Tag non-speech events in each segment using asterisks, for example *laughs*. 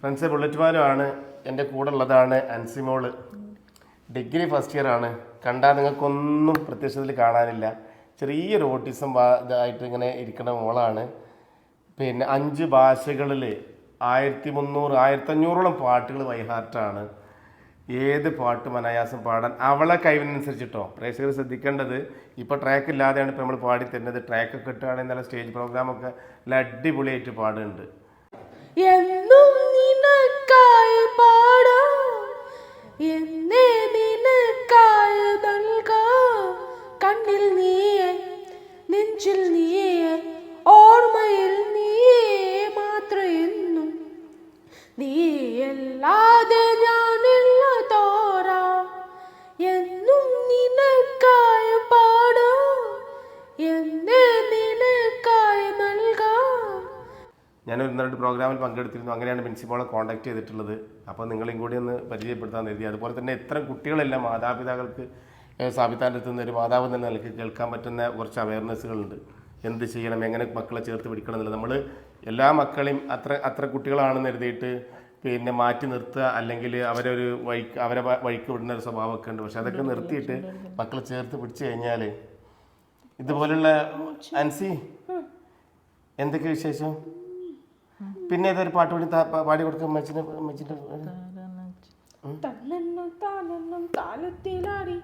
Friends bullet മാനുമാണ് എന്റെ കൂടെ ഉള്ളതാണ് അൻസിമോൾ. ഡിഗ്രി ഫസ്റ്റ് ഇയർ ആണ്. കണ്ടാൽ നിങ്ങൾക്കൊന്നും പ്രത്യക്ഷത്തിൽ കാണാനില്ല. ചെറിയൊരു ഓട്ടിസം ഇതായിട്ട് ഇങ്ങനെ ഇരിക്കുന്ന മോളാണ്. പിന്നെ അഞ്ച് ഭാഷകളിൽ ആയിരത്തി മുന്നൂറ് ആയിരത്തഞ്ഞൂറോളം പാട്ടുകൾ വൈഹാർട്ടാണ് ഏത് പാട്ടും അനായാസം പാടാൻ അവളെ കഴിവിനനുസരിച്ചിട്ടോ. പ്രേക്ഷകർ ശ്രദ്ധിക്കേണ്ടത് ഇപ്പോൾ ട്രാക്ക് ഇല്ലാതെയാണ് ഇപ്പോൾ നമ്മൾ പാടി തരുന്നത്. ട്രാക്ക് കിട്ടുകയാണെങ്കിൽ നല്ല സ്റ്റേജ് പ്രോഗ്രാമൊക്കെ നല്ല അടിപൊളിയായിട്ട് പാടുന്നുണ്ട്. എന്നും നിനക്കായി പാടാം. എന്നേ നിനക്കായി പങ്കെടുത്തിരുന്നു. അങ്ങനെയാണ് പ്രിൻസിപ്പാളെ കോൺടാക്ട് ചെയ്തിട്ടുള്ളത്. അപ്പോൾ നിങ്ങളെയും കൂടി ഒന്ന് പരിചയപ്പെടുത്താൻ കരുതി. അതുപോലെ തന്നെ ഇത്തരം കുട്ടികളെല്ലാം മാതാപിതാക്കൾക്ക് സാബിത്താന്റെ അടുത്ത് നിന്ന് ഒരു മാതാവ് എന്ന നിലയ്ക്ക് കേൾക്കാൻ പറ്റുന്ന കുറച്ച് അവയർനെസ്സുകളുണ്ട് എന്ത് ചെയ്യണം എങ്ങനെ മക്കളെ ചേർത്ത് പിടിക്കണം എന്നുള്ളത്. നമ്മൾ എല്ലാ മക്കളെയും അത്ര അത്ര കുട്ടികളാണെന്ന് കരുതിയിട്ട് പിന്നെ മാറ്റി നിർത്തുക അല്ലെങ്കിൽ അവരെ ഒരു വഴിക്ക് അവരെ വഴിക്ക് വിടുന്ന ഒരു സ്വഭാവമൊക്കെ ഉണ്ട്. പക്ഷെ അതൊക്കെ നിർത്തിയിട്ട് മക്കളെ ചേർത്ത് പിടിച്ചു കഴിഞ്ഞാൽ ഇതുപോലുള്ള അൻസി എന്തൊക്കെ വിശേഷം? പിന്നെ ഏതൊരു പാട്ട് പാടി പാടി കൊടുക്കും അമ്മച്ചിന്റെ അമ്മച്ചിന്റെ തന്നെന്നും താനെന്നും താലത്തിലാടി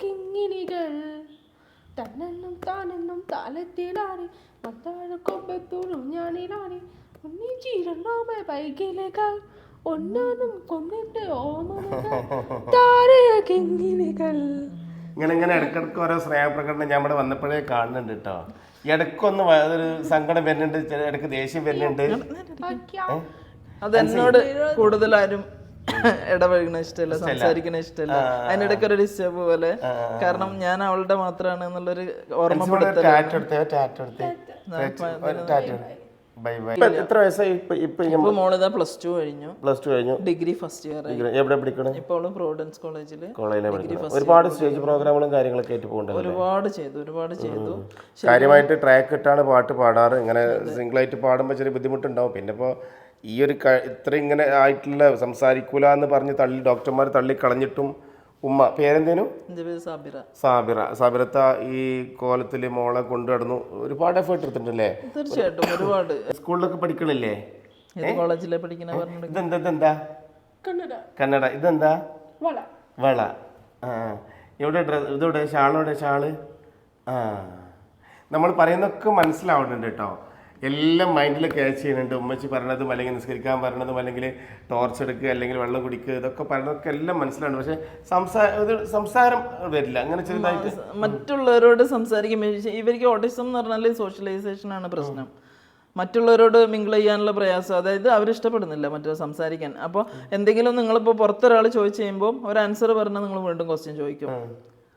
കിങ്ങിനികൾ തന്നെന്നും താനെന്നും ഒന്നാനും കൊന്നിട്ട് കിങ്ങിണികൾ ഇങ്ങനെ ഇങ്ങനെ ഇടക്കിടക്ക് ഓരോ സ്നേഹപ്രകടനം ഞാൻ ഇവിടെ വന്നപ്പോഴേ കാണുന്നുണ്ട് കേട്ടോ ഇടയ്ക്കൊന്ന് വ- ഒരു സങ്കടം വരുന്നുണ്ട് ഇടയ്ക്ക് ഇടയ്ക്ക് ദേഷ്യം വരുന്നുണ്ട്. അതെന്നോട് കൂടുതൽ ആരും *laughs* ഇടപഴകണ ഇഷ്ടമല്ല സംസാരിക്കണ ഇഷ്ടമല്ല. അതിനിടയ്ക്ക് ഒരു ഡിസ്റ്റർബ് പോലെ. കാരണം ഞാൻ അവളുടെ മാത്രമാണ് എന്നുള്ളൊരു ഓർമ്മപ്പെടുത്തൽ ടാറ്റ എടുത്തേ ടാറ്റ എടുത്തേ ടാറ്റ ബൈ ബൈ എത്ര വയസ്സായി? ഇപ്പൊ ഇപ്പൊ ഇപ്പൊ മോളിതാ പ്ലസ് ടു കഴിഞ്ഞു. പ്ലസ് ടു കഴിഞ്ഞു. ഡിഗ്രി ഫസ്റ്റ് ഇയർ ആയി. എവിടെ പഠിക്കണം? ഇപ്പോൾ അവൾ പ്രോവിഡൻസ് കോളേജിൽ കോളേജിലെ പഠിക്കണം ഒരുപാട് സ്റ്റേജ് പ്രോഗ്രാമുകളും കാര്യങ്ങളൊക്കെ ആയിട്ട് ഒരുപാട് ചെയ്തു ഒരുപാട് ചെയ്തു. കാര്യമായിട്ട് ട്രാക്ക് ഇട്ടാണ് പാട്ട് പാടാറ്. ഇങ്ങനെ സിംഗിൾ ആയിട്ട് പാടുമ്പോൾ ചെറിയ ബുദ്ധിമുട്ടുണ്ടാവും. പിന്നെ ഇപ്പോൾ ഈ ഒരു ഇത്ര ഇങ്ങനെ ആയിട്ടുള്ള സംസാരിക്കൂല എന്ന് പറഞ്ഞ് തള്ളി ഡോക്ടർമാർ തള്ളി കളഞ്ഞിട്ടും ഉമ്മ പേരെന്തേനു? പേര് സാബിറ. സാബിറ. സാബിറത്ത ഈ കോലത്തിൽ മോളെ കൊണ്ടു നടന്നു. ഒരുപാട് എഫേർട്ട് എടുത്തിട്ടുണ്ടല്ലേ? തീർച്ചയായിട്ടും ഒരുപാട്. സ്കൂളിലൊക്കെ പഠിക്കണില്ലേ? കോളേജിലെ ഇതെന്താ ഇതെന്താ? കണ്ണട കന്നഡ. ഇതെന്താ? വള. വള. ആ. എവിടെ ഡ്രസ് ഇതെവിടെ? ഷാളെവിടെ ഷാൾ? ആ. നമ്മൾ പറയുന്നൊക്കെ മനസ്സിലാവുന്നുണ്ട് കേട്ടോ. എല്ലാം മൈൻഡിൽ ക്യാച്ച് ചെയ്യുന്നുണ്ട്. ഉമ്മച്ചി പറഞ്ഞതും അല്ലെങ്കിൽ നിസ്കരിക്കാൻ പറഞ്ഞതും അല്ലെങ്കിൽ ടോർച്ച് എടുക്കുക അല്ലെങ്കിൽ വെള്ളം കുടിക്കുക ഇതൊക്കെ പറഞ്ഞതൊക്കെ എല്ലാം മനസ്സിലാണ്. പക്ഷെ സംസാര സംസാരം വരില്ല. അങ്ങനെ ചെറുതായിട്ട് മറ്റുള്ളവരോട് സംസാരിക്കുമ്പോൾ ഇവർക്ക് ഓട്ടിസം എന്ന് പറഞ്ഞാൽ സോഷ്യലൈസേഷൻ ആണ് പ്രശ്നം. മറ്റുള്ളവരോട് മിങ്കിൾ ചെയ്യാനുള്ള പ്രയാസം. അതായത് അവരിഷ്ടപ്പെടുന്നില്ല മറ്റൊരു സംസാരിക്കാൻ. അപ്പോൾ എന്തെങ്കിലും നിങ്ങളിപ്പോൾ പുറത്തൊരാൾ ചോദിച്ചു കഴിയുമ്പോൾ ഒരു ആൻസർ പറഞ്ഞാൽ നിങ്ങൾ വീണ്ടും ക്വസ്റ്റ്യൻ ചോദിക്കും.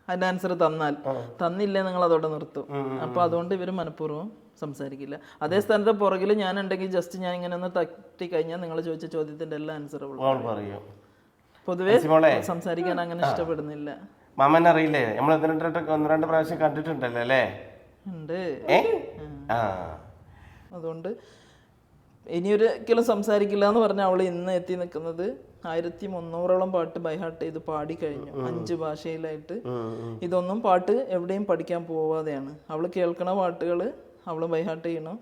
അതിന്റെ ആൻസർ തന്നാൽ. തന്നില്ലേ നിങ്ങൾ അതോടെ നിർത്തും. അപ്പോൾ അതുകൊണ്ട് ഇവർ മനഃപൂർവം സംസാരിക്കില്ല. അതേ സ്ഥാനത്ത് പുറകിൽ ഞാൻ ഉണ്ടെങ്കിൽ ജസ്റ്റ് ഞാൻ ഇങ്ങനെ ഒന്ന് തട്ടി കഴിഞ്ഞാൽ നിങ്ങൾ ചോദിച്ച ചോദ്യത്തിന്റെ എല്ലാ ആൻസറും പൊതുവേ സംസാരിക്കാൻ അങ്ങനെ ഇഷ്ടപ്പെടുന്നില്ല. മാമൻ അറിയില്ലേ? നമ്മൾ ഒന്ന് രണ്ട് ഒന്ന് രണ്ട് പ്രാവശ്യം കണ്ടിട്ടുണ്ടല്ലോ അല്ലേ? ഉണ്ട്. അതുകൊണ്ട് ഇനിയൊരിക്കലും സംസാരിക്കില്ല എന്ന് പറഞ്ഞ അവൾ ഇന്ന് എത്തി നിൽക്കുന്നത് ആയിരത്തി മുന്നൂറോളം പാട്ട് ബൈഹാർട്ട് ചെയ്ത് പാടി കഴിഞ്ഞു. അഞ്ച് ഭാഷയിലായിട്ട്. ഇതൊന്നും പാട്ട് എവിടെയും പഠിക്കാൻ പോവാതെയാണ്. അവൾ കേൾക്കണ പാട്ടുകൾ അവൾ ബൈഹാർട്ട് ചെയ്യണം.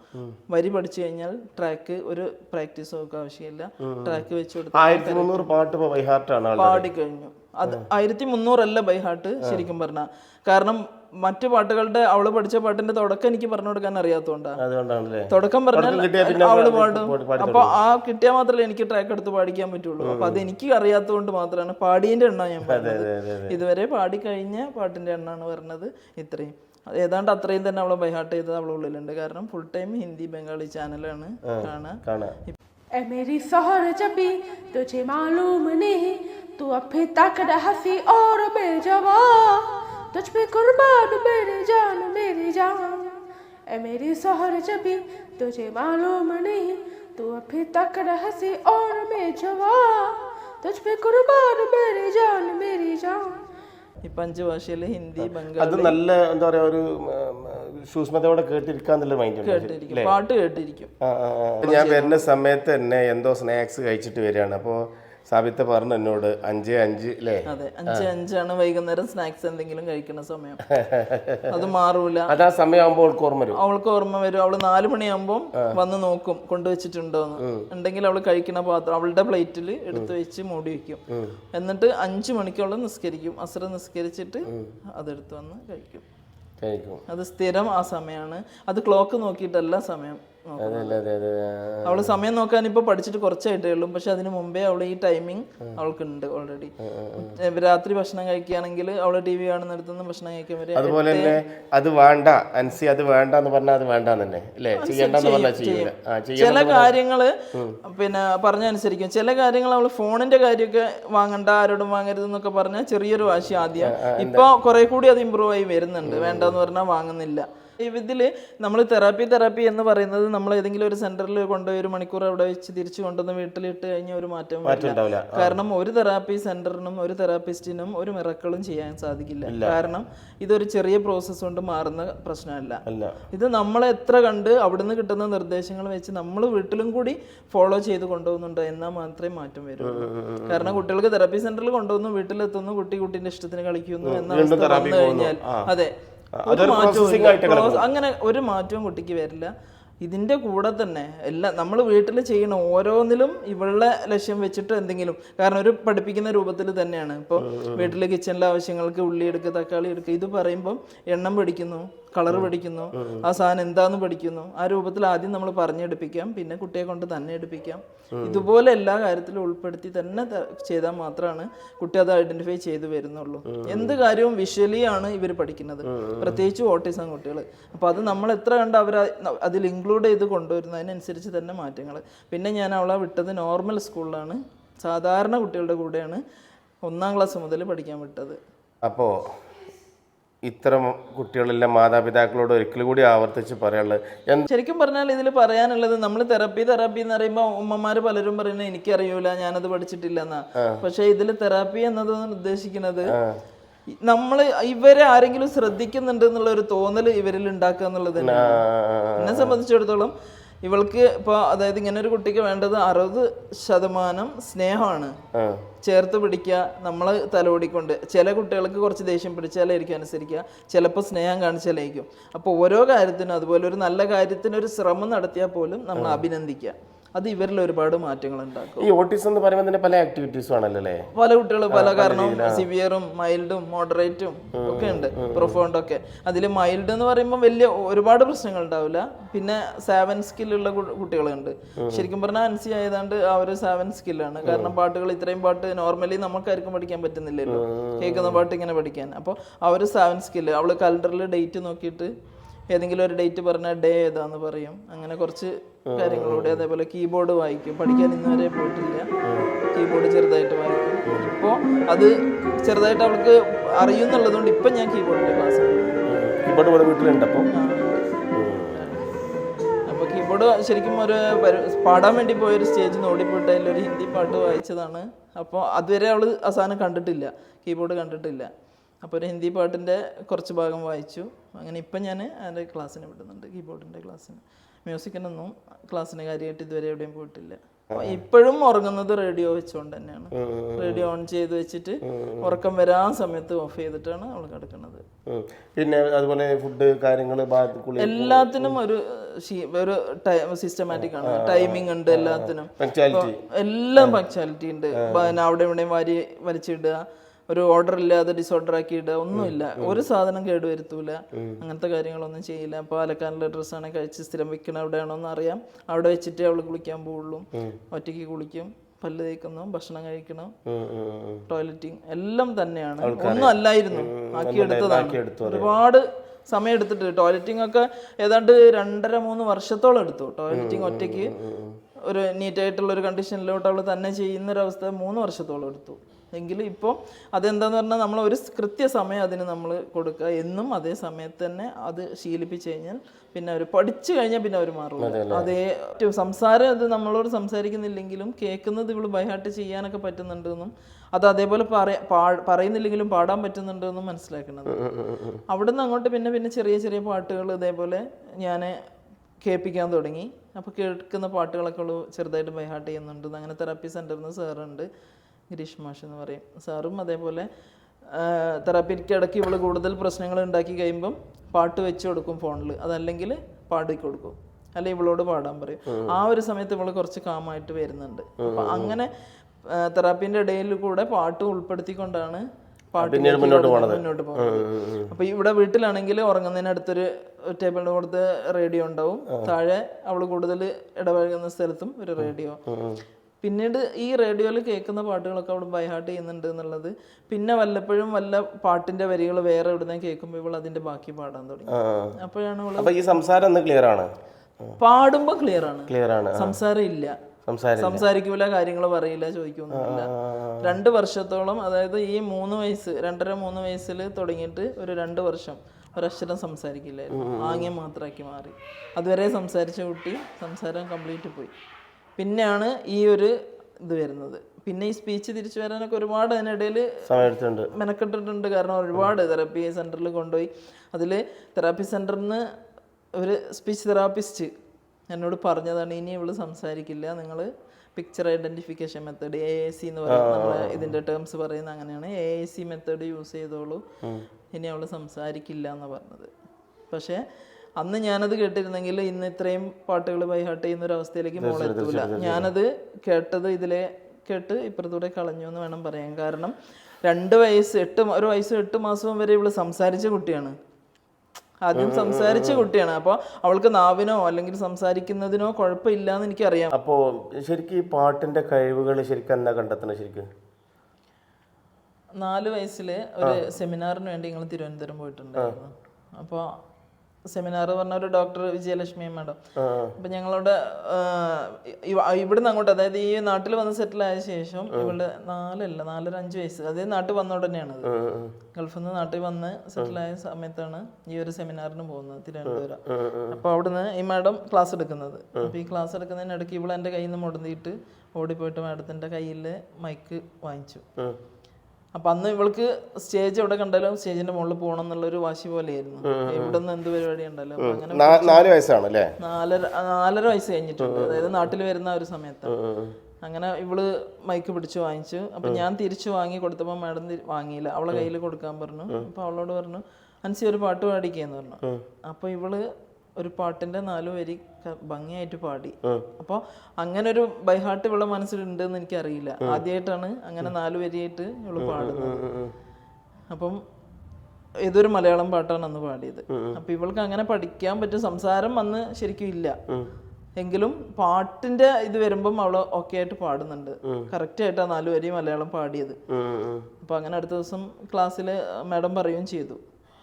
വരി പഠിച്ചു കഴിഞ്ഞാൽ ട്രാക്ക് ഒരു പ്രാക്ടീസും ഒക്കെ ആവശ്യമില്ല. ട്രാക്ക് വെച്ച് കൊടുത്ത് പാടിക്കഴിഞ്ഞു പാട്ട് അത് ആയിരത്തി മുന്നൂറല്ല ബൈഹാർട്ട് ശരിക്കും പറഞ്ഞ. കാരണം മറ്റു പാട്ടുകളുടെ അവൾ പഠിച്ച പാട്ടിന്റെ തുടക്കം എനിക്ക് പറഞ്ഞു കൊടുക്കാൻ അറിയാത്തോണ്ടാ. അതുകൊണ്ടാണല്ലേ. തുടക്കം പറഞ്ഞാൽ അവൾ പാടി- അപ്പൊ ആ കിട്ടിയാൽ മാത്രമേ എനിക്ക് ട്രാക്ക് എടുത്ത് പാടിക്കാൻ പറ്റുള്ളൂ. അപ്പൊ അത് എനിക്ക് അറിയാത്തതുകൊണ്ട് മാത്രമാണ് പാടിയതിന്റെ എണ്ണ ഞാൻ പറഞ്ഞത്. ഇതുവരെ പാടിക്കഴിഞ്ഞ പാട്ടിന്റെ എണ്ണാണ് പറഞ്ഞത്. ഇത്രയും. ഏതാണ്ട് അത്രയും തന്നെ അവളെ ബൈഹാർട്ട് ചെയ്തത് അവളെ ഉള്ളിലുണ്ട് കാരണം ഫുൾ ടൈം ഹിന്ദി ബംഗാളി ചാനലാണ് കാണാൻ കാണാം ऐ मेरी सोहर जबी तुझे मालूम नहीं तू अब भी तक हंसी और बेजवा तुझ पे कुर्बान मेरी जान मेरी जान ऐ मेरी सोहर जबी तुझे मालूम नहीं तू अब भी तक हंसी और बेजवा तुझ पे कुर्बान मेरी जान मेरी जान ഇപ്പൊ അഞ്ച് ഭാഷയിൽ ഹിന്ദി ബംഗാളി അത് നല്ല എന്താ പറയാ ഒരു സൂക്ഷ്മതയോടെ കേട്ടിരിക്കാന്നുള്ള മൈൻഡ് പാട്ട് കേട്ടിരിക്കും. ഞാൻ വരുന്ന സമയത്ത് തന്നെ എന്തോ സ്നാക്സ് കഴിച്ചിട്ട് വരികയാണ്. അപ്പോൾ സാബിത്ത പറഞ്ഞു എന്നോട് അഞ്ച് അഞ്ച് അല്ലേ അതെ അഞ്ച് അഞ്ചാണ് വൈകുന്നേരം സ്നാക്സ് എന്തെങ്കിലും കഴിക്കുന്ന സമയം. *laughs* അത് മാറൂല. അത് ആ സമയമാകുമ്പോൾ അവൾക്ക് ഓർമ്മ വരും. അവൾക്ക് ഓർമ്മ വരും. അവൾ നാല് മണിയാകുമ്പോൾ വന്ന് നോക്കും കൊണ്ടുവച്ചിട്ടുണ്ടോന്ന് ഉണ്ടെങ്കിൽ അവൾ കഴിക്കുന്ന പാത്രം അവളുടെ പ്ലേറ്റിൽ എടുത്തു വെച്ച് മൂടി വെക്കും. എന്നിട്ട് അഞ്ചു മണിക്ക് അവൾ നിസ്കരിക്കും. അസറ് നിസ്കരിച്ചിട്ട് അതെടുത്ത് വന്ന് കഴിക്കും. കഴിക്കും. അത് സ്ഥിരം ആ സമയമാണ് അത് ക്ലോക്ക് നോക്കിയിട്ടല്ല സമയം. അവൾ സമയം നോക്കാൻ ഇപ്പൊ പഠിച്ചിട്ട് കുറച്ചായിട്ടേ ഉള്ളൂ പക്ഷെ അതിന് മുമ്പേ അവൾ ഈ ടൈമിങ് അവൾക്കുണ്ട് ഓൾറെഡി രാത്രി ഭക്ഷണം കഴിക്കുകയാണെങ്കിൽ അവൾ ടി വി കാണുന്നിടത്തുനിന്ന് ഭക്ഷണം കഴിക്കാൻ വരെ അതുപോലെ തന്നെ അത് വേണ്ട അൻസി അത് വേണ്ട എന്ന് പറഞ്ഞാൽ അത് വേണ്ട തന്നെ അല്ലേ ചെയ്യണ്ടെന്ന് പറഞ്ഞാൽ ചില കാര്യങ്ങൾ പിന്നെ പറഞ്ഞനുസരിക്കും. ചില കാര്യങ്ങൾ അവൾ ഫോണിന്റെ കാര്യമൊക്കെ വാങ്ങണ്ട ആരോടും വാങ്ങരുത് എന്നൊക്കെ പറഞ്ഞാൽ ചെറിയൊരു വാശി ആദ്യം. ഇപ്പൊ കുറെ കൂടി അത് ഇമ്പ്രൂവ് ആയി വരുന്നുണ്ട്. വേണ്ടെന്ന് പറഞ്ഞാൽ വാങ്ങുന്നില്ല. ഇതിൽ നമ്മൾ തെറാപ്പി തെറാപ്പി എന്ന് പറയുന്നത് നമ്മൾ ഏതെങ്കിലും ഒരു സെന്ററിൽ കൊണ്ടുപോയി ഒരു മണിക്കൂർ അവിടെ വെച്ച് തിരിച്ചു കൊണ്ടുവന്ന് വീട്ടിലിട്ട് കഴിഞ്ഞാൽ ഒരു മാറ്റം വരില്ല. കാരണം ഒരു തെറാപ്പി സെന്ററിനും ഒരു തെറാപ്പിസ്റ്റിനും ഒരു മിറക്കളും ചെയ്യാൻ സാധിക്കില്ല. കാരണം ഇതൊരു ചെറിയ പ്രോസസ്സ് കൊണ്ട് മാറുന്ന പ്രശ്നമല്ല. ഇത് നമ്മൾ എത്ര കണ്ട് അവിടുന്ന് കിട്ടുന്ന നിർദ്ദേശങ്ങൾ വെച്ച് നമ്മൾ വീട്ടിലും കൂടി ഫോളോ ചെയ്ത് കൊണ്ടുപോകുന്നുണ്ട് എന്നാൽ മാത്രമേ മാറ്റം വരൂ. കാരണം കുട്ടികൾക്ക് തെറാപ്പി സെന്ററിൽ കൊണ്ടുവന്നു വീട്ടിലെത്തുന്നു കുട്ടി കുട്ടിന്റെ ഇഷ്ടത്തിന് കളിക്കുന്നു എന്ന അവസ്ഥ വന്നു കഴിഞ്ഞാൽ അതെ. അങ്ങനെ ഒരു മാറ്റവും കുട്ടിക്ക് വരില്ല. ഇതിന്റെ കൂടെ തന്നെ എല്ലാം നമ്മൾ വീട്ടിൽ ചെയ്യണ ഓരോന്നിലും ഇവളുടെ ലക്ഷ്യം വെച്ചിട്ട് എന്തെങ്കിലും കാരണം ഒരു പഠിപ്പിക്കുന്ന രൂപത്തിൽ തന്നെയാണ്. ഇപ്പോൾ വീട്ടിലെ കിച്ചണിലെ ആവശ്യങ്ങൾക്ക് ഉള്ളി എടുക്കുക തക്കാളി എടുക്കുക ഇത് പറയുമ്പം എണ്ണം പഠിക്കുന്നു കളർ പഠിക്കുന്നു. ആ സാധനം എന്താന്ന് പഠിക്കുന്നു. ആ രൂപത്തിൽ ആദ്യം നമ്മൾ പറഞ്ഞെടുപ്പിക്കാം പിന്നെ കുട്ടിയെ കൊണ്ട് തന്നെ എടുപ്പിക്കാം. ഇതുപോലെ എല്ലാ കാര്യത്തിലും ഉൾപ്പെടുത്തി തന്നെ ചെയ്താൽ മാത്രമാണ് കുട്ടി അത് ഐഡന്റിഫൈ ചെയ്തു വരുന്നുള്ളൂ. എന്ത് കാര്യവും വിഷ്വലി ആണ് ഇവർ പഠിക്കുന്നത്. പ്രത്യേകിച്ച് ഓട്ടിസം കുട്ടികൾ അപ്പോൾ അത് നമ്മൾ എത്ര കണ്ട് അവർ അതിൽ ഇൻക്ലൂഡ് ചെയ്ത് കൊണ്ടുവരുന്നതിനനുസരിച്ച് തന്നെ മാറ്റങ്ങൾ പിന്നെ ഞാൻ അവളെ വിട്ടത് നോർമൽ സ്കൂളിലാണ് സാധാരണ കുട്ടികളുടെ കൂടെയാണ് ഒന്നാം ക്ലാസ് മുതൽ പഠിക്കാൻ വിട്ടത്. അപ്പോൾ ഇത്തരം കുട്ടികളെല്ലാം മാതാപിതാക്കളോട് ഒരിക്കൽ കൂടി ആവർത്തിച്ച് പറയാനുള്ളത് ശരിക്കും പറഞ്ഞാൽ ഇതിൽ പറയാനുള്ളത് നമ്മൾ തെറാപ്പി തെറാപ്പി എന്ന് പറയുമ്പോൾ ഉമ്മമാര് പലരും പറയുന്നത് എനിക്കറിയൂല ഞാനത് പഠിച്ചിട്ടില്ല എന്നാ. പക്ഷെ ഇതിൽ തെറാപ്പി എന്നത് ഉദ്ദേശിക്കുന്നത് നമ്മൾ ഇവരെ ആരെങ്കിലും ശ്രദ്ധിക്കുന്നുണ്ട് എന്നുള്ള ഒരു തോന്നൽ ഇവരിൽ ഉണ്ടാക്കുക എന്നുള്ളത് എന്നെ സംബന്ധിച്ചിടത്തോളം ഇവൾക്ക് ഇപ്പോൾ അതായത് ഇങ്ങനെ ഒരു കുട്ടിക്ക് വേണ്ടത് അറുപത് ശതമാനം സ്നേഹമാണ്. ചേർത്ത് പിടിക്കുക നമ്മൾ തലോടിക്കൊണ്ട്. ചില കുട്ടികൾക്ക് കുറച്ച് ദേഷ്യം പിടിച്ചാലായിരിക്കും അനുസരിക്കുക. ചിലപ്പോൾ സ്നേഹം കാണിച്ചാലായിരിക്കും. അപ്പോൾ ഓരോ കാര്യത്തിനും അതുപോലെ ഒരു നല്ല കാര്യത്തിന് ഒരു ശ്രമം നടത്തിയാൽ പോലും നമ്മൾ അഭിനന്ദിക്കുക. അത് ഇവരിൽ ഒരുപാട് മാറ്റങ്ങൾ ഉണ്ടാക്കും ഈ ഓട്ടിസം എന്ന് പറയുമ്പോൾ തന്നെ പല ആക്ടിവിറ്റീസും ആണല്ലോ അല്ലേ പല കുട്ടികൾ പല കാരണവും സിവിയറും മൈൽഡും മോഡറേറ്റും ഒക്കെ ഉണ്ട്. പ്രൊഫൗണ്ട് ഒക്കെ. അതിൽ മൈൽഡ് എന്ന് പറയുമ്പോൾ വലിയ ഒരുപാട് പ്രശ്നങ്ങൾ ഉണ്ടാവില്ല. പിന്നെ സെവൻ സ്കില്ലുള്ള കുട്ടികളുണ്ട്. ശരിക്കും പറഞ്ഞാൽ അൻസി ആയതാണ്ട് ആ ഒരു സെവൻ സ്കില്ലാണ് കാരണം പാട്ടുകൾ ഇത്രയും പാട്ട് നോർമലി നമുക്കാർക്കും പഠിക്കാൻ പറ്റുന്നില്ലല്ലോ. കേൾക്കുന്ന പാട്ട് ഇങ്ങനെ പഠിക്കാൻ. അപ്പോൾ ആ ഒരു സെവൻ സ്കില്ല് അവൾ കലണ്ടറിൽ ഡേറ്റ് നോക്കിയിട്ട് ഏതെങ്കിലും ഒരു ഡേറ്റ് പറഞ്ഞാൽ ഡേ ഏതാന്ന് പറയും. അങ്ങനെ കുറച്ച് കാര്യങ്ങളൂടെ അതേപോലെ കീബോർഡ് വായിക്കും. പഠിക്കാൻ ഇന്നുവരെ പോയിട്ടില്ല. കീബോർഡ് ചെറുതായിട്ട് വായിക്കും. ഇപ്പോൾ അത് ചെറുതായിട്ട് അവൾക്ക് അറിയുന്നുള്ളതുകൊണ്ട് ഇപ്പം ഞാൻ കീബോർഡിന്റെ ക്ലാസ് കീബോർഡ് വീട്ടിലുണ്ട് അപ്പോൾ അപ്പോൾ കീബോർഡ് ശരിക്കും ഒരു പാടാൻ വേണ്ടി പോയ ഒരു സ്റ്റേജിൽ ഓടിപ്പോയിട്ട് അതിലൊരു ഹിന്ദി പാട്ട് വായിച്ചതാണ്. അപ്പോൾ അതുവരെ അവൾ അവസാനം കണ്ടിട്ടില്ല. കീബോർഡ് കണ്ടിട്ടില്ല. അപ്പോൾ ഒരു ഹിന്ദി പാട്ടിന്റെ കുറച്ച് ഭാഗം വായിച്ചു. അങ്ങനെ ഇപ്പം ഞാൻ അതിന്റെ ക്ലാസ്സിന് വിടുന്നുണ്ട്. കീബോർഡിന്റെ ക്ലാസ്സിന്. മ്യൂസിക്കിനൊന്നും ക്ലാസ്സിന് കാര്യമായിട്ട് ഇതുവരെ എവിടെയും പോയിട്ടില്ല. ഇപ്പോഴും ഉറങ്ങുന്നത് റേഡിയോ വെച്ചുകൊണ്ട് തന്നെയാണ്. റേഡിയോ ഓൺ ചെയ്ത് വെച്ചിട്ട് ഉറക്കം വരാൻ സമയത്ത് ഓഫ് ചെയ്തിട്ടാണ് അവൾ കിടക്കുന്നത്. പിന്നെ അതുപോലെ ഫുഡ് കാര്യങ്ങൾ എല്ലാത്തിനും ഒരു ഒരു സിസ്റ്റമാറ്റിക് ആണ്. ടൈമിംഗ് ഉണ്ട് എല്ലാത്തിനും. എല്ലാം പങ്ക്ച്വാലിറ്റി ഉണ്ട്. അവിടെ ഇവിടെയും വാരി വലിച്ചിടുക. ഒരു ഓർഡർ ഇല്ലാതെ ഡിസോർഡർ ആക്കി ഇടുക ഒന്നുമില്ല ഒരു സാധനം കേടുവരുത്തൂല. അങ്ങനത്തെ കാര്യങ്ങളൊന്നും ചെയ്യില്ല. അപ്പോൾ അലക്കാനുള്ള ഡ്രസ്സ് ആണെങ്കിൽ കഴിച്ച് സ്ഥിരം വെക്കണ എവിടെയാണോ എന്ന് അറിയാം. അവിടെ വെച്ചിട്ട് അവൾ കുളിക്കാൻ പോവുള്ളൂ. ഒറ്റയ്ക്ക് കുളിക്കും പല്ല് തേക്കുന്നു ഭക്ഷണം കഴിക്കണം ടോയ്ലറ്റിങ് എല്ലാം തന്നെയാണ്. ഒന്നും അല്ലായിരുന്നു. ആക്കിയെടുത്തതാണ് ഒരുപാട് സമയം എടുത്തിട്ട് ടോയ്ലറ്റിംഗ് ഒക്കെ ഏതാണ്ട് രണ്ടര മൂന്ന് വർഷത്തോളം എടുത്തു. ടോയ്ലറ്റിംഗ് ഒറ്റയ്ക്ക് ഒരു നീറ്റായിട്ടുള്ള ഒരു കണ്ടീഷനിലോട്ട് അവൾ തന്നെ ചെയ്യുന്ന ഒരു അവസ്ഥ മൂന്ന് വർഷത്തോളം എടുത്തു. എങ്കിലും ഇപ്പോൾ അതെന്താന്ന് പറഞ്ഞാൽ നമ്മൾ ഒരു കൃത്യസമയം അതിന് നമ്മൾ കൊടുക്കുക. എന്നും അതേ സമയത്ത് തന്നെ അത് ശീലിപ്പിച്ച് കഴിഞ്ഞാൽ പിന്നെ അവർ പഠിച്ചു കഴിഞ്ഞാൽ പിന്നെ അവർ മാറും അതേ സംസാരം അത് നമ്മളോട് സംസാരിക്കുന്നില്ലെങ്കിലും കേൾക്കുന്നത് ഇവൾ ബൈഹാർട്ട് ചെയ്യാനൊക്കെ പറ്റുന്നുണ്ടെന്നും അത് അതേപോലെ പറയുന്നില്ലെങ്കിലും പാടാൻ പറ്റുന്നുണ്ടെന്നും മനസ്സിലാക്കണം മനസ്സിലാക്കുന്നത് അവിടുന്ന് അങ്ങോട്ട് പിന്നെ പിന്നെ ചെറിയ ചെറിയ പാട്ടുകൾ ഇതേപോലെ ഞാൻ കേൾപ്പിക്കാൻ തുടങ്ങി. അപ്പോൾ കേൾക്കുന്ന പാട്ടുകളൊക്കെ ഉള്ളു ചെറുതായിട്ട് ബൈഹാർട്ട് ചെയ്യുന്നുണ്ട്. അങ്ങനെ തെറാപ്പി സെന്ററിൽ നിന്ന് സാറുണ്ട് ഗിരീഷ് മാഷ് എന്ന് പറയും. സാറും അതേപോലെ തെറാപ്പിക്ക് ഇടയ്ക്ക് ഇവൾ കൂടുതൽ പ്രശ്നങ്ങൾ ഉണ്ടാക്കി കഴിയുമ്പം പാട്ട് വെച്ച് കൊടുക്കും ഫോണിൽ അതല്ലെങ്കിൽ പാടി കൊടുക്കും. അല്ലെ ഇവളോട് പാടാൻ പറയും. ആ ഒരു സമയത്ത് ഇവൾ കുറച്ച് കാമായിട്ട് വരുന്നുണ്ട്. അപ്പം അങ്ങനെ തെറാപ്പിന്റെ ഇടയിൽ കൂടെ പാട്ട് ഉൾപ്പെടുത്തിക്കൊണ്ടാണ് പാട്ട് മുന്നോട്ട് പോകുന്നത് അപ്പൊ ഇവിടെ വീട്ടിലാണെങ്കിൽ ഉറങ്ങുന്നതിന് അടുത്തൊരു ടേബിളിന്റെ കൊടുത്ത് റേഡിയോ ഉണ്ടാവും. താഴെ അവൾ കൂടുതൽ ഇടപഴകുന്ന സ്ഥലത്തും ഒരു റേഡിയോ. പിന്നീട് ഈ റേഡിയോയിൽ കേൾക്കുന്ന പാട്ടുകളൊക്കെ അവൾ ബൈഹാർട്ട് ചെയ്യുന്നുണ്ട് എന്നുള്ളത്. പിന്നെ വല്ലപ്പോഴും വല്ല പാട്ടിന്റെ വരികൾ വേറെ എവിടെ കേൾക്കുമ്പോൾ ഇവൾ അതിന്റെ ബാക്കി പാടാൻ തുടങ്ങി. അപ്പോഴാണ് അവൾ ഈ സംസാരം ക്ലിയർ ആണ്. പാടുമ്പോൾ ക്ലിയർ ആണ്. ക്ലിയർ ആണ് സംസാരം ഇല്ല. സംസാരം സംസാരിക്കൂല കാര്യങ്ങൾ പറയില്ല ചോദിക്കൊന്നുമില്ല രണ്ട് വർഷത്തോളം അതായത് ഈ മൂന്ന് വയസ്സ് രണ്ടര മൂന്ന് വയസ്സിൽ തുടങ്ങിയിട്ട് ഒരു രണ്ട് വർഷം ഒരക്ഷരം സംസാരിക്കില്ലായിരുന്നു. ആംഗ്യം മാത്രമാക്കി മാറി. അതുവരെ സംസാരിച്ച കുട്ടി സംസാരം കംപ്ലീറ്റ് പോയി. പിന്നെയാണ് ഈ ഒരു ഇത് വരുന്നത്. പിന്നെ ഈ സ്പീച്ച് തിരിച്ചു വരാനൊക്കെ ഒരുപാട് അതിനിടയിൽ മെനക്കെട്ടിട്ടുണ്ട്. കാരണം ഒരുപാട് തെറാപ്പി സെന്ററിൽ കൊണ്ടുപോയി. അതിൽ തെറാപ്പി സെന്ററിൽ നിന്ന് ഒരു സ്പീച്ച് തെറാപ്പിസ്റ്റ് എന്നോട് പറഞ്ഞതാണ് ഇനി ഇവൾ സംസാരിക്കില്ല. നിങ്ങൾ picture identification method A A C എന്ന് പറയുന്നത് നമ്മളെ ഇതിന്റെ ടേംസ് പറയുന്ന അങ്ങനെയാണ്. A A C method use ചെയ്തോളൂ. ഇനി അവൾ സംസാരിക്കില്ല എന്ന് പറഞ്ഞത്. പക്ഷേ അന്ന് ഞാനത് കേട്ടിരുന്നെങ്കിൽ ഇന്ന് ഇത്രയും പാട്ടുകൾ ബൈഹാർട്ട് ചെയ്യുന്ന ഒരു അവസ്ഥയിലേക്ക് മോളെത്തൂല. ഞാനത് കേട്ടത് ഇതിലെ കേട്ട് ഇപ്പുറത്തൂടെ കളഞ്ഞു എന്ന് വേണം പറയാൻ. കാരണം രണ്ട് വയസ്സ് എട്ട് ഒരു വയസ്സ് എട്ട് മാസം വരെ ഇവൾ സംസാരിച്ച കുട്ടിയാണ്. ആദ്യം സംസാരിച്ച കുട്ടിയാണ്. അപ്പോൾ അവൾക്ക് നാവിനോ അല്ലെങ്കിൽ സംസാരിക്കുന്നതിനോ കുഴപ്പമില്ല എന്ന് എനിക്കറിയാം അപ്പോ ശരിക്കും ഈ പാട്ടിന്റെ കഴിവുകൾ ശരിക്കും എന്താ കണ്ടെത്തണം ശരിക്കും? നാല് വയസ്സിൽ ഒരു സെമിനാറിന് വേണ്ടി ഞങ്ങൾ തിരുവനന്തപുരം പോയിട്ടുണ്ടായിരുന്നു. അപ്പോൾ സെമിനാർ പറഞ്ഞ ഒരു ഡോക്ടർ വിജയലക്ഷ്മി മാഡം അപ്പൊ ഞങ്ങളുടെ ഇവിടുന്ന് അങ്ങോട്ട് അതായത് ഈ നാട്ടിൽ വന്ന് സെറ്റിൽ ആയ ശേഷം ഇവിടെ നാലല്ല നാലര അഞ്ച് വയസ്സ്. അതേ നാട്ടിൽ വന്ന ഉടനെയാണ് ഗൾഫിൽ നിന്ന് നാട്ടിൽ വന്ന് സെറ്റിൽ ആയ സമയത്താണ് ഈ ഒരു സെമിനാറിന് പോകുന്നത് തിരുവനന്തപുരം. അപ്പൊ അവിടുന്ന് ഈ മാഡം ക്ലാസ് എടുക്കുന്നത്. അപ്പൊ ഈ ക്ലാസ് എടുക്കുന്നതിനിടയ്ക്ക് ഇവൾ എന്റെ കയ്യിൽ നിന്ന് മുടന്നിട്ട് ഓടിപ്പോയിട്ട് മാഡത്തിന്റെ കയ്യിൽ മൈക്ക് വാങ്ങിച്ചു. അപ്പൊ അന്ന് ഇവൾക്ക് സ്റ്റേജ് എവിടെ കണ്ടാലും സ്റ്റേജിന്റെ മുകളിൽ പോകണം എന്നുള്ള ഒരു വാശി പോലെയായിരുന്നു. ഇവിടെ നിന്ന് എന്ത് പരിപാടി ഉണ്ടല്ലോ അങ്ങനെ നാല് വയസ്സാണ് അല്ലേ നാലര നാലര വയസ്സ് കഴിഞ്ഞിട്ടുണ്ട്. അതായത് നാട്ടിൽ വരുന്ന ഒരു സമയത്ത്. അങ്ങനെ ഇവൾ മൈക്ക് പിടിച്ച് വാങ്ങിച്ചു. അപ്പൊ ഞാൻ തിരിച്ചു വാങ്ങി കൊടുത്തപ്പോൾ മാഡം വാങ്ങിയില്ല. അവളെ കയ്യിൽ കൊടുക്കാൻ പറഞ്ഞു. അപ്പൊ അവളോട് പറഞ്ഞു അൻസി ഒരു പാട്ട് പാടിക്കേന്ന് പറഞ്ഞു. അപ്പൊ ഇവൾ ഒരു പാട്ടിന്റെ നാലു വരി ഭംഗിയായിട്ട് പാടി. അപ്പോൾ അങ്ങനെ ഒരു ബൈഹാർട്ട് ഇവളെ മനസ്സിലുണ്ട് എന്ന് എനിക്കറിയില്ല. ആദ്യമായിട്ടാണ് അങ്ങനെ നാല് വരിയായിട്ട് ഇവൾ പാടുന്നത്. അപ്പം ഇതൊരു മലയാളം പാട്ടാണ് അന്ന് പാടിയത്. അപ്പൊ ഇവൾക്ക് അങ്ങനെ പഠിക്കാൻ പറ്റും സംസാരം അന്ന് ശരിക്കും ഇല്ല. എങ്കിലും പാട്ടിന്റെ ഇത് വരുമ്പം അവൾ ഓക്കെ ആയിട്ട് പാടുന്നുണ്ട്. കറക്റ്റ് ആയിട്ടാണ് നാല് വരി മലയാളം പാടിയത്. അപ്പൊ അങ്ങനെ അടുത്ത ദിവസം ക്ലാസ്സിൽ മാഡം പറയുകയും ചെയ്തു.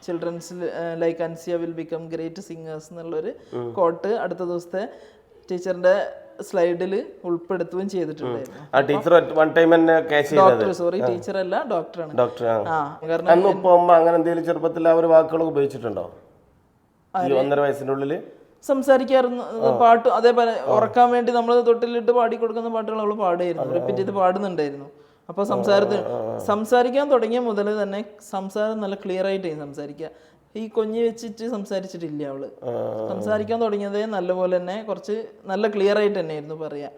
Childrens like Ansiya will become great singers എന്നുള്ളൊരു കോട്ട് അടുത്ത ദിവസത്തെ ടീച്ചറിന്റെ സ്ലൈഡിൽ ഉൾപ്പെടുത്തുകയും ചെയ്തിട്ടുണ്ടായിരുന്നു. സോറി ടീച്ചർ അല്ല ഡോക്ടറാണ് അങ്ങനെ എന്തെങ്കിലും ചെറുപ്പത്തിൽ ആ ഒരു വാക്കുകൾ ഉപയോഗിച്ചിട്ടുണ്ടോ? ഈ ഒന്നര വയസ്സിന്റെ ഉള്ളിൽ? സംസാരിക്കാറുണ്ട് പാട്ട് അതേപോലെ ഉറക്കാൻ വേണ്ടി നമ്മൾ തൊട്ടിലിട്ട് പാടി കൊടുക്കുന്ന പാട്ടുകൾ അവൾ പാടായിരുന്നു റിപ്പീറ്റ് ചെയ്ത് പാടുന്നുണ്ടായിരുന്നു. അപ്പൊ സംസാരത്തിന് സംസാരിക്കാൻ തുടങ്ങിയ മുതൽ തന്നെ സംസാരം നല്ല ക്ലിയർ ആയിട്ട് സംസാരിക്കുക ഈ കൊഞ്ഞി വെച്ചിട്ട് സംസാരിച്ചിട്ടില്ല അവൾ. സംസാരിക്കാൻ തുടങ്ങിയതേ നല്ലപോലെ തന്നെ കുറച്ച് നല്ല ക്ലിയർ ആയിട്ട് തന്നെയായിരുന്നു പറയാ.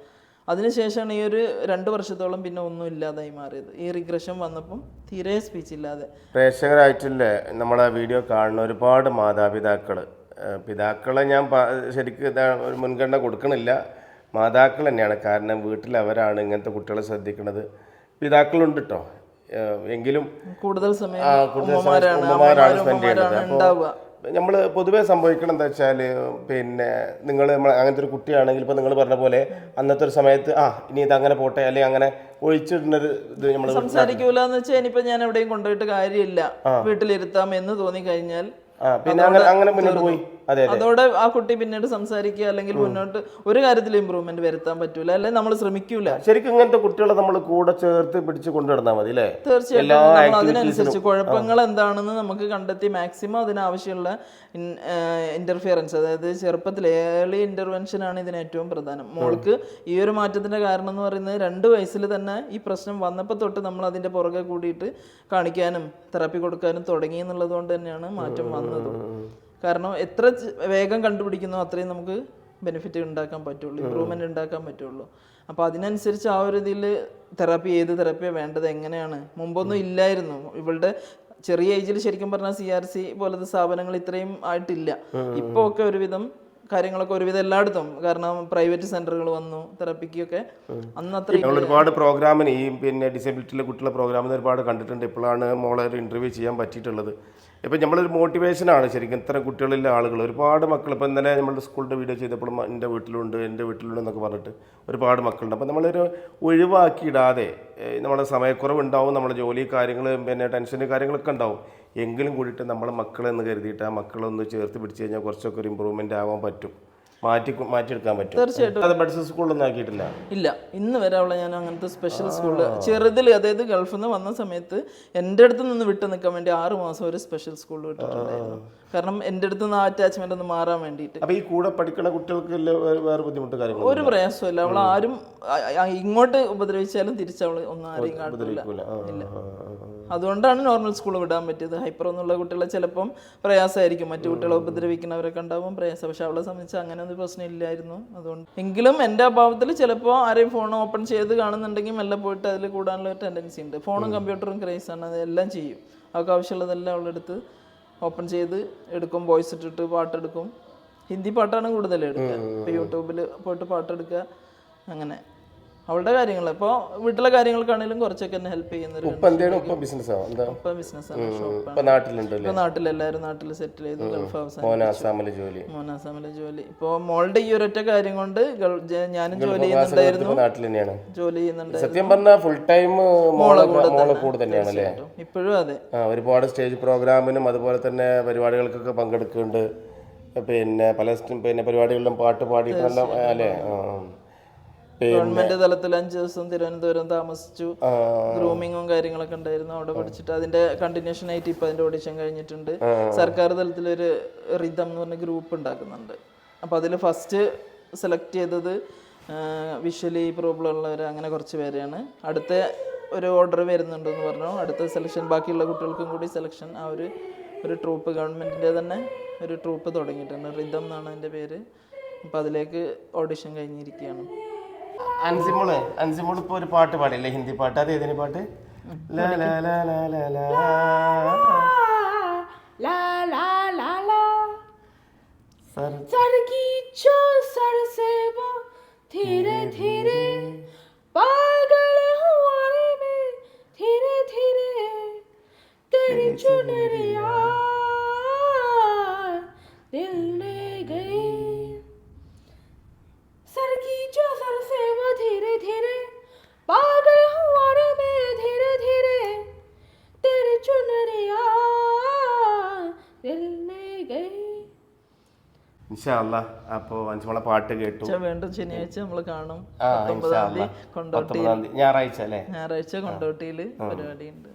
അതിനുശേഷമാണ് ഈ ഒരു രണ്ട് വർഷത്തോളം പിന്നെ ഒന്നും ഇല്ലാതായി മാറിയത്. ഈ റിഗ്രഷൻ വന്നപ്പം തീരെ സ്പീച്ച് ഇല്ലാതെ. പ്രേക്ഷകരായിട്ടില്ലേ നമ്മളെ വീഡിയോ കാണുന്ന ഒരുപാട് മാതാപിതാക്കൾ പിതാക്കളെ ഞാൻ ശരിക്ക് ശരിക്കും ഒരു മുൻഗണന കൊടുക്കണില്ല. മാതാക്കൾ തന്നെയാണ്. കാരണം വീട്ടിൽ അവരാണ് ഇങ്ങനത്തെ കുട്ടികളെ ശ്രദ്ധിക്കുന്നത് പിതാക്കളുണ്ട് കേട്ടോ എങ്കിലും കൂടുതൽ സമയം ആ, കൂടുതൽ സമയം ഉമ്മമാരാണ്. ഉമ്മമാരാണ് അമ്മമാരും spend ചെയ്യുന്നത്. ഉമ്മമാരാണ് അപ്പോ ഉണ്ടാവുക. നമ്മൾ പൊതുവേ സംഭവിക്കണം എന്താ വെച്ചാൽ പിന്നെ നിങ്ങൾ അങ്ങനത്തെ ഒരു കുട്ടിയാണെങ്കിൽ ഇപ്പോൾ നിങ്ങൾ പറഞ്ഞ പോലെ അന്നത്തെ ഒരു സമയത്ത് ആ ഇനി ഇത് അങ്ങനെ പോട്ടെ അല്ലെങ്കിൽ അങ്ങനെ ഒഴിച്ചിടുന്നൊരു ഇത് നമ്മൾ സംസാരിക്കൂല എന്ന് വെച്ചാൽ ഇനിയിപ്പോ ഞാൻ എവിടെയും കൊണ്ടുപോയിട്ട് കാര്യമില്ല. വീട്ടിലിരുത്താം എന്ന് തോന്നി കഴിഞ്ഞാൽ പിന്നെ അങ്ങനെ അങ്ങനെ മുന്നോട്ട് പോയി. അതോടെ ആ കുട്ടി പിന്നീട് സംസാരിക്കുക അല്ലെങ്കിൽ മുന്നോട്ട് ഒരു കാര്യത്തിൽ ഇമ്പ്രൂവ്മെന്റ് വരുത്താൻ പറ്റൂല. അല്ലെങ്കിൽ നമ്മൾ ശ്രമിക്കൂല. ശരിക്കും ഇങ്ങനത്തെ കുട്ടികളെ നമ്മൾ കൂടെ ചേർത്ത് പിടിച്ച് കൊണ്ടുനടന്നാൽ മതി അല്ലേ? തീർച്ചയായിട്ടും. നമ്മൾ അതിനനുസരിച്ച് കുഴപ്പങ്ങൾ എന്താണെന്ന് നമുക്ക് കണ്ടെത്തി മാക്സിമം അതിനാവശ്യമുള്ള ഇന്റർഫിയറൻസ് അതായത് ചെറുപ്പത്തിൽ ഏർലി ഇന്റർവെൻഷൻ ആണ് ഇതിന് ഏറ്റവും പ്രധാനം. മോൾക്ക് ഈ ഒരു മാറ്റത്തിന്റെ കാരണം എന്ന് പറയുന്നത് രണ്ട് വയസ്സിൽ തന്നെ ഈ പ്രശ്നം വന്നപ്പോൾ തൊട്ട് നമ്മൾ അതിന്റെ പുറകെ കൂടിയിട്ട് കാണിക്കാനും തെറാപ്പി കൊടുക്കാനും തുടങ്ങി എന്നുള്ളത് കൊണ്ട് തന്നെയാണ് മാറ്റം വന്നതും. കാരണം എത്ര വേഗം കണ്ടുപിടിക്കുന്നോ അത്രയും നമുക്ക് ബെനിഫിറ്റ് ഉണ്ടാക്കാൻ പറ്റുള്ളൂ ഇമ്പ്രൂവ്മെന്റ് ഉണ്ടാക്കാൻ പറ്റുള്ളൂ. അപ്പോൾ അതിനനുസരിച്ച് ആ ഒരു ഇതിൽ തെറാപ്പി ഏത് തെറാപ്പിയാണ് വേണ്ടത് എങ്ങനെയാണ്? മുമ്പൊന്നും ഇല്ലായിരുന്നു. ഇവളുടെ ചെറിയ ഏജിൽ ശരിക്കും പറഞ്ഞാൽ സി ആർ സി പോലത്തെ സ്ഥാപനങ്ങൾ ഇത്രയും ആയിട്ടില്ല. ഇപ്പോൾ ഒക്കെ ഒരുവിധം കാര്യങ്ങളൊക്കെ ഒരുവിധം എല്ലായിടത്തും. കാരണം പ്രൈവറ്റ് സെന്ററുകൾ വന്നു തെറപ്പിക്കൊക്കെ അന്ന് അത്ര ഒരുപാട് പ്രോഗ്രാമിന് ഈ പിന്നെ ഡിസബിലിറ്റിയിലെ കുട്ടികളുടെ പ്രോഗ്രാമിന് ഒരുപാട് കണ്ടിട്ടുണ്ട്. ഇപ്പോഴാണ് മോളെ ഒരു ഇന്റർവ്യൂ ചെയ്യാൻ പറ്റിയിട്ടുള്ളത്. ഇപ്പം നമ്മളൊരു മോട്ടിവേഷനാണ് ശരിക്കും ഇത്തരം കുട്ടികളിലെ ആളുകൾ. ഒരുപാട് മക്കൾ ഇപ്പം ഇന്നലെ നമ്മുടെ സ്കൂളിന്റെ വീഡിയോ ചെയ്തപ്പോഴും എന്റെ വീട്ടിലുണ്ട് എന്റെ വീട്ടിലുണ്ട് എന്നൊക്കെ പറഞ്ഞിട്ട് ഒരുപാട് മക്കളുണ്ട്. അപ്പം നമ്മളൊരു ഒഴിവാക്കിയിടാതെ നമ്മുടെ സമയക്കുറവുണ്ടാവും നമ്മുടെ ജോലി കാര്യങ്ങൾ പിന്നെ ടെൻഷൻ കാര്യങ്ങളൊക്കെ ഉണ്ടാവും. എങ്കിലും കൂടിയിട്ട് നമ്മളെ മക്കളെന്ന് കരുതിയിട്ട് ആ മക്കളൊന്ന് ചേർത്ത് പിടിച്ച് കഴിഞ്ഞാൽ കുറച്ചൊക്കെ ഒരു ഇമ്പ്രൂവ്മെന്റ് ആവാൻ പറ്റും. മാറ്റി മാറ്റിയെടുക്കാൻ പറ്റും. തീർച്ചയായിട്ടും. അത് ബഡ്സ് സ്കൂളിലൊന്നും ആക്കിയിട്ടില്ല? ഇല്ല. ഇന്ന് വരെ അവളെ ഞാൻ അങ്ങനത്തെ സ്പെഷ്യൽ സ്കൂളിൽ ചെറുതിൽ അതായത് ഗൾഫിൽ നിന്ന് വന്ന സമയത്ത് എന്റെ അടുത്ത് നിന്ന് വിട്ടു നിൽക്കാൻ വേണ്ടി ആറ് മാസം ഒരു സ്പെഷ്യൽ സ്കൂളിൽ വിട്ടിട്ടുണ്ടായിരുന്നു. കാരണം എന്റെ അടുത്ത് നിന്ന് ആ അറ്റാച്ച്മെന്റ് ഒന്ന് മാറാൻ വേണ്ടിയിട്ട്. അപ്പോൾ ഈ കൂടെ പഠിക്കുന്ന കുട്ടികൾക്ക് വേറെ- ബുദ്ധിമുട്ട് കാര്യങ്ങൾ ഒരു പ്രയാസമില്ല അവൾ ആരും ഇങ്ങോട്ട് ഉപദ്രവിച്ചാലും തിരിച്ചവൾ ഒന്നും ആരെയും കാണില്ല. അതുകൊണ്ടാണ് നോർമൽ സ്കൂൾ വിടാൻ പറ്റിയത്. ഹൈപ്പർ എന്നുള്ള കുട്ടികളെ ചിലപ്പം പ്രയാസമായിരിക്കും. മറ്റു കുട്ടികളെ ഉപദ്രവിക്കുന്നവരൊക്കെ ഉണ്ടാവും പ്രയാസം. പക്ഷെ അവളെ സംബന്ധിച്ച് അങ്ങനെ ഒരു പ്രശ്നം ഇല്ലായിരുന്നു അതുകൊണ്ട് എങ്കിലും എന്റെ അഭാവത്തിൽ ചിലപ്പോൾ ആരെയും ഫോൺ ഓപ്പൺ ചെയ്ത് കാണുന്നുണ്ടെങ്കിൽ മെല്ലെ പോയിട്ട് അതിൽ കൂടാനുള്ള ഒരു ടെൻഡൻസി ഉണ്ട്. ഫോണും കമ്പ്യൂട്ടറും ക്രേസ് ആണ്. അതെല്ലാം ചെയ്യും. അവൾക്ക് ആവശ്യമുള്ളതെല്ലാം അവളെടുത്ത് ഓപ്പൺ ചെയ്ത് എടുക്കും. വോയിസ് ഇട്ടിട്ട് പാട്ടെടുക്കും. ഹിന്ദി പാട്ടാണ് കൂടുതൽ എടുക്കുക. ഇപ്പോൾ യൂട്യൂബിൽ പോയിട്ട് പാട്ടെടുക്കുക. അങ്ങനെ. അവളുടെ കാര്യങ്ങൾ. ഇപ്പോൾ വീട്ടിലെ കാര്യങ്ങൾക്കാണെങ്കിലും കുറച്ചൊക്കെ എന്നെ ഹെൽപ്പ് ഇപ്പൊ എന്താണ് ഇപ്പൊ ബിസിനസ് ഇപ്പം ഇപ്പൊ നാട്ടിലുണ്ടല്ലേ ഇപ്പൊ നാട്ടിലെല്ലാവരും നാട്ടിൽ സെറ്റിൽ ചെയ്തു. ഗൾഫ് അവസാനം മോൻ ആസാമിലെ ജോലി. മോനാസാമിലെ ജോലി. ഇപ്പോൾ മോളുടെ ഈ ഒരൊറ്റ കാര്യം കൊണ്ട് ഞാനും ജോലി ചെയ്യുന്നുണ്ടായിരുന്നു. നാട്ടിൽ തന്നെയാണ്. ജോലി ചെയ്യുന്നുണ്ട് സത്യം പറഞ്ഞാൽ ഫുൾ ടൈം മോളെ കൂടെ തന്നെയാണ് അല്ലേ? ഇപ്പോഴും അതെ. ഒരുപാട് സ്റ്റേജ് പ്രോഗ്രാമിനും അതുപോലെ തന്നെ പരിപാടികൾക്കൊക്കെ പങ്കെടുക്കുന്നുണ്ട്. പിന്നെ പല പിന്നെ പരിപാടികളിലും പാട്ട് പാടി അല്ലേ? ഗവൺമെന്റ് തലത്തിൽ അഞ്ചു ദിവസം തിരുവനന്തപുരം താമസിച്ചു. ഗ്രൂമിങ്ങും കാര്യങ്ങളൊക്കെ ഉണ്ടായിരുന്നു. അവിടെ പഠിച്ചിട്ട് അതിന്റെ കണ്ടിന്യൂഷൻ ആയിട്ട് ഇപ്പൊ അതിന്റെ ഓഡിഷൻ കഴിഞ്ഞിട്ടുണ്ട്. സർക്കാർ തലത്തിൽ ഒരു റിതം എന്ന് പറഞ്ഞ ഗ്രൂപ്പ് ഉണ്ടാക്കുന്നുണ്ട്. അപ്പൊ അതിൽ ഫസ്റ്റ് സെലക്ട് ചെയ്തത് വിഷ്വലി പ്രോബ്ലം ഉള്ളവർ അങ്ങനെ കുറച്ച് പേരെയാണ്. അടുത്ത ഒരു ഓർഡർ വരുന്നുണ്ടെന്ന് പറഞ്ഞു. അടുത്ത സെലക്ഷൻ ബാക്കിയുള്ള കുട്ടികൾക്കും കൂടി സെലക്ഷൻ ആ ഒരു ഒരു ട്രൂപ്പ് ഗവൺമെന്റിന്റെ തന്നെ ഒരു ട്രൂപ്പ് തുടങ്ങിയിട്ടുണ്ട്. റിതം എന്നാണ് അതിന്റെ പേര്. അപ്പൊ അതിലേക്ക് ഓഡിഷൻ കഴിഞ്ഞിരിക്കുകയാണ്. അൻസിമോള് അൻസിമോൾ ഇപ്പൊ ഒരു പാട്ട് പാടില്ലേ ഹിന്ദി പാട്ട് അത് ഏതിന് പാട്ട് ലാ ലാ ലാ ലാ ലാ ലാ. La la la la sir sir की जो सर से वो धीरे धीरे पागल हुआ रे मैं धीरे धीरे तेरी चुनरिया पागल हुआ रे मैं धीरे धीरे तेरी चुनरिया दिल ले गई ഇൻഷാല്ല അപ്പോൾ അഞ്ചുമോളെ പാട്ട് കേട്ടു ഉച്ച വീണ്ടും ശനിയാഴ്ച നമ്മൾ കാണും ആ പത്തൊമ്പതാം ഇൻഷാല്ല തീയതി കൊണ്ടോട്ടി പത്തൊമ്പതാം തീയതി ഞായറാഴ്ച അല്ലേ ഞായറാഴ്ച കൊണ്ടോട്ടിയിൽ പരിപാടിയുണ്ട്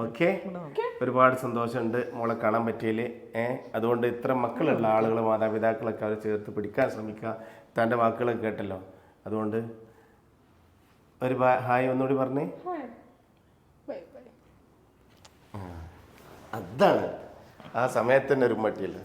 ഓക്കെ ഓക്കെ ഒരുപാട് സന്തോഷമുണ്ട് മോളെ കാണാൻ പറ്റിയതിൽ ഏഹ് അതുകൊണ്ട് ഇത്ര മക്കളുള്ള ആളുകൾ മാതാപിതാക്കളൊക്കെ അവർ ചേർത്ത് പിടിക്കാൻ ശ്രമിക്കുക തൻ്റെ വാക്കുകളൊക്കെ കേട്ടല്ലോ അതുകൊണ്ട് ഒരു ഹായ് ഒന്നുകൂടി പറഞ്ഞേ. അതാണ്. ആ സമയത്ത് തന്നെ ഒരു മട്ടിയില്ല